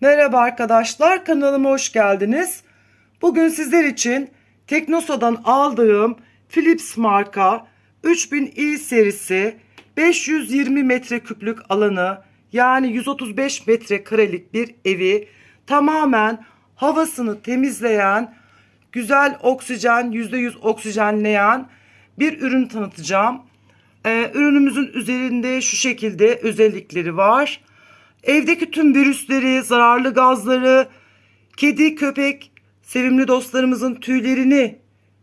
Merhaba arkadaşlar kanalıma hoş geldiniz. Bugün sizler için Teknosa'dan aldığım Philips marka 3000i serisi 520 metreküplük alanı yani 135 metrekarelik bir evi tamamen havasını temizleyen güzel oksijen %100 oksijenleyen bir ürün tanıtacağım. Ee, ürünümüzün üzerinde şu şekilde özellikleri var. Evdeki tüm virüsleri, zararlı gazları, kedi, köpek, sevimli dostlarımızın tüylerini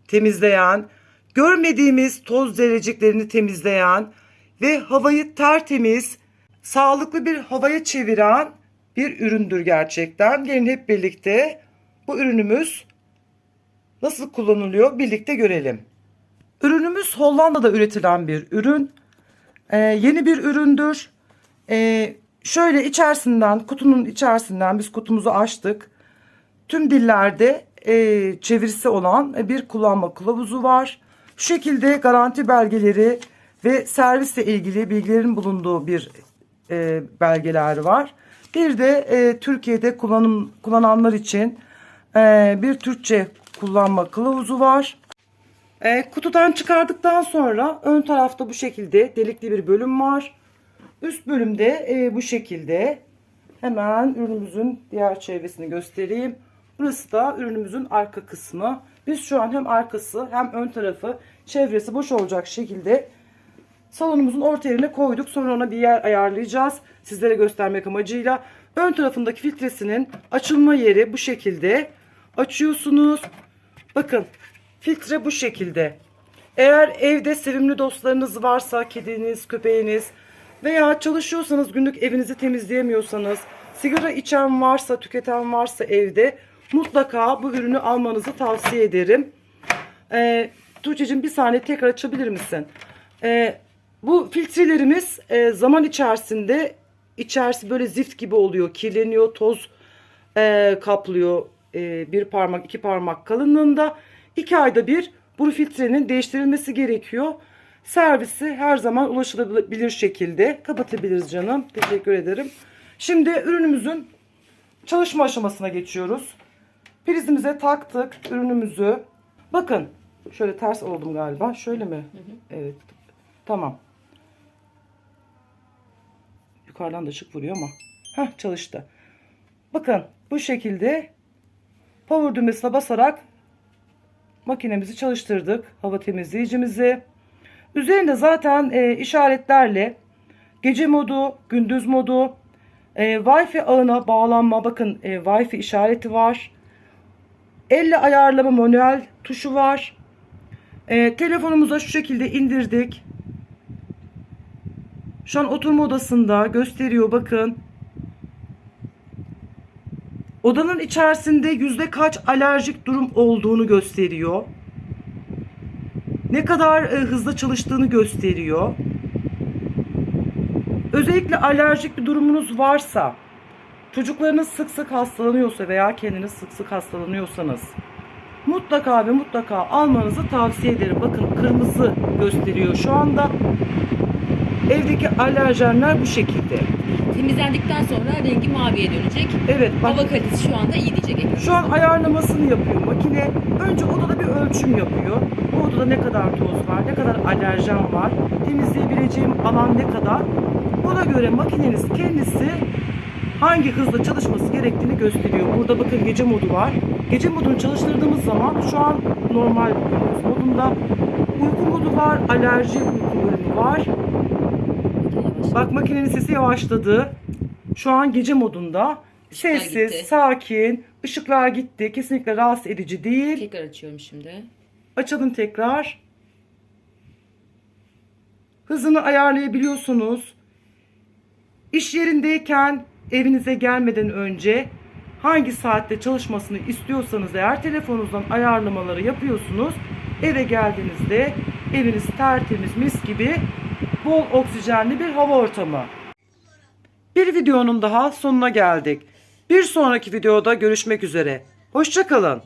temizleyen, görmediğimiz toz zerreciklerini temizleyen ve havayı tertemiz, sağlıklı bir havaya çeviren bir üründür gerçekten. Gelin hep birlikte bu ürünümüz nasıl kullanılıyor birlikte görelim. Ürünümüz Hollanda'da üretilen bir ürün. Ee, yeni bir üründür. Ee, şöyle içerisinden, kutunun içerisinden biz kutumuzu açtık. Tüm dillerde e, çevirisi olan bir kullanma kılavuzu var. Şu şekilde garanti belgeleri ve servisle ilgili bilgilerin bulunduğu bir e, belgeler var. Bir de e, Türkiye'de kullanım kullananlar için e, bir Türkçe kullanma kılavuzu var. E, kutudan çıkardıktan sonra ön tarafta bu şekilde delikli bir bölüm var. Üst bölümde e, bu şekilde. Hemen ürünümüzün diğer çevresini göstereyim. Burası da ürünümüzün arka kısmı. Biz şu an hem arkası hem ön tarafı çevresi boş olacak şekilde salonumuzun orta yerine koyduk. Sonra ona bir yer ayarlayacağız. Sizlere göstermek amacıyla. Ön tarafındaki filtresinin açılma yeri bu şekilde. Açıyorsunuz. Bakın filtre bu şekilde. Eğer evde sevimli dostlarınız varsa, kediniz, köpeğiniz veya çalışıyorsanız günlük evinizi temizleyemiyorsanız, sigara içen varsa, tüketen varsa evde mutlaka bu ürünü almanızı tavsiye ederim. Ee, Tuğçe'cim bir saniye tekrar açabilir misin? Ee, bu filtrelerimiz e, zaman içerisinde içerisi böyle zift gibi oluyor, kirleniyor, toz e, kaplıyor e, bir parmak, iki parmak kalınlığında. İki ayda bir bu filtrenin değiştirilmesi gerekiyor. Servisi her zaman ulaşılabilir şekilde kapatabiliriz canım. Teşekkür ederim. Şimdi ürünümüzün çalışma aşamasına geçiyoruz. Prizimize taktık ürünümüzü. Bakın şöyle ters oldum galiba. Şöyle mi? Evet. Tamam. Yukarıdan da ışık vuruyor ama. Heh çalıştı. Bakın bu şekilde power düğmesine basarak makinemizi çalıştırdık. Hava temizleyicimizi. Üzerinde zaten e, işaretlerle gece modu, gündüz modu, e, Wi-Fi ağına bağlanma bakın e, Wi-Fi işareti var. Elle ayarlama manuel tuşu var. E, telefonumuza şu şekilde indirdik. Şu an oturma odasında gösteriyor bakın. Odanın içerisinde yüzde kaç alerjik durum olduğunu gösteriyor. Ne kadar e, hızlı çalıştığını gösteriyor. Özellikle alerjik bir durumunuz varsa, çocuklarınız sık sık hastalanıyorsa veya kendiniz sık sık hastalanıyorsanız mutlaka ve mutlaka almanızı tavsiye ederim. Bakın kırmızı gösteriyor şu anda. Evdeki alerjenler bu şekilde. Temizlendikten sonra rengi maviye dönecek. Evet bak Hava kalitesi şu anda iyi diyecek. Şu an ayarlamasını yapıyor makine. Önce odada bir ölçüm yapıyor. Bu odada ne kadar toz var, ne kadar alerjen var, temizleyebileceğim alan ne kadar. Buna göre makineniz kendisi hangi hızla çalışması gerektiğini gösteriyor. Burada bakın gece modu var. Gece modunu çalıştırdığımız zaman şu an normal modunda uyku modu var, alerji uyku bölümü var. Bak makinenin sesi yavaşladı. Şu an gece modunda. Işıklar Sessiz, gitti. sakin. Işıklar gitti. Kesinlikle rahatsız edici değil. Tekrar açıyorum şimdi. Açalım tekrar. Hızını ayarlayabiliyorsunuz. İş yerindeyken evinize gelmeden önce hangi saatte çalışmasını istiyorsanız eğer telefonunuzdan ayarlamaları yapıyorsunuz. Eve geldiğinizde eviniz tertemiz mis gibi bol oksijenli bir hava ortamı. Bir videonun daha sonuna geldik. Bir sonraki videoda görüşmek üzere. Hoşçakalın.